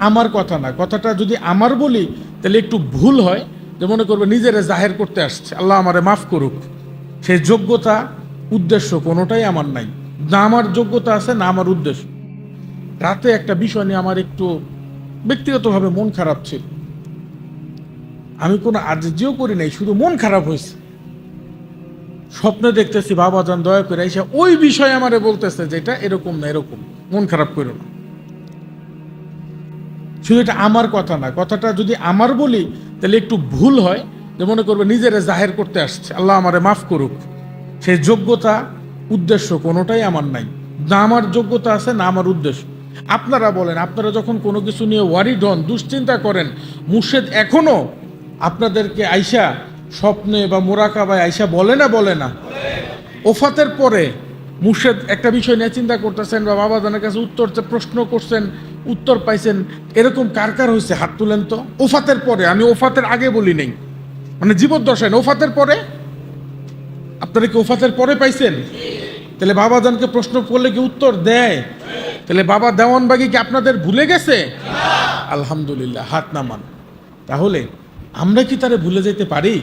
আমার কথা না, কথাটা যদি আমার বলি, তাহলে একটু ভুল হয় যে মনে করবে নিজেরা জাহের করতে আসছে। আল্লাহ আমারে মাফ করুক। সেই যোগ্যতা, উদ্দেশ্য কোনোটাই আমার নাই। না আমার যোগ্যতা আছে, না আমার উদ্দেশ্য। রাতে একটা বিষয় নিয়ে আমার একটু ব্যক্তিগতভাবে মন খারাপ ছিল। আমি কোনো আর্যও করি নাই, শুধু মন খারাপ হয়েছে। স্বপ্নে দেখতেছি, বাবা যান দয়া করে এসে ওই বিষয়ে আমারে বলতেছে যেটা এরকম না, এরকম। মন খারাপ করো না। শুধু এটা আমার কথা না, কথাটা যদি আমার বলি, তাহলে একটু ভুল হয়। যে মনে করবে নিজেরা জাহের করতে আসছে। আল্লাহ আমারে মাফ করুক। সেই যোগ্যতা, উদ্দেশ্য কোনোটাই আমার নাই। না আমার যোগ্যতা আছে, না আমার উদ্দেশ্য। আপনারা বলেন, আপনারা যখন কোনো কিছু নিয়ে ওয়ারিড হন, দুশ্চিন্তা করেন, মুর্শেদ এখনও আপনাদেরকে আইসা স্বপ্নে বা মোরাকাবায় আইসা বলে না বলে না? ওফাতের পরে মুর্শেদ একটা বিষয় নিয়ে চিন্তা করতেছেন বা বাবাজানের কাছে উত্তর প্রশ্ন করছেন উত্তর পাইছেন, এরকম কার কার হয়েছে হাত তুলেন তো? ওফাতের পরে, আমি ওফাতের আগে বলি নেই। মানে জীবদ্দশায় ওফাতের পরে? আপনারা কি ওফাতের পরে পাইছেন? তাহলে বাবাজানকে প্রশ্ন করলে কি উত্তর দেয়? তাহলে বাবা দেওয়ানবাগি কি আপনাদের ভুলে গেছে? আলহামদুলিল্লাহ, হাত নামান। তাহলে আমরা কি তারে ভুলে যেতে পারি?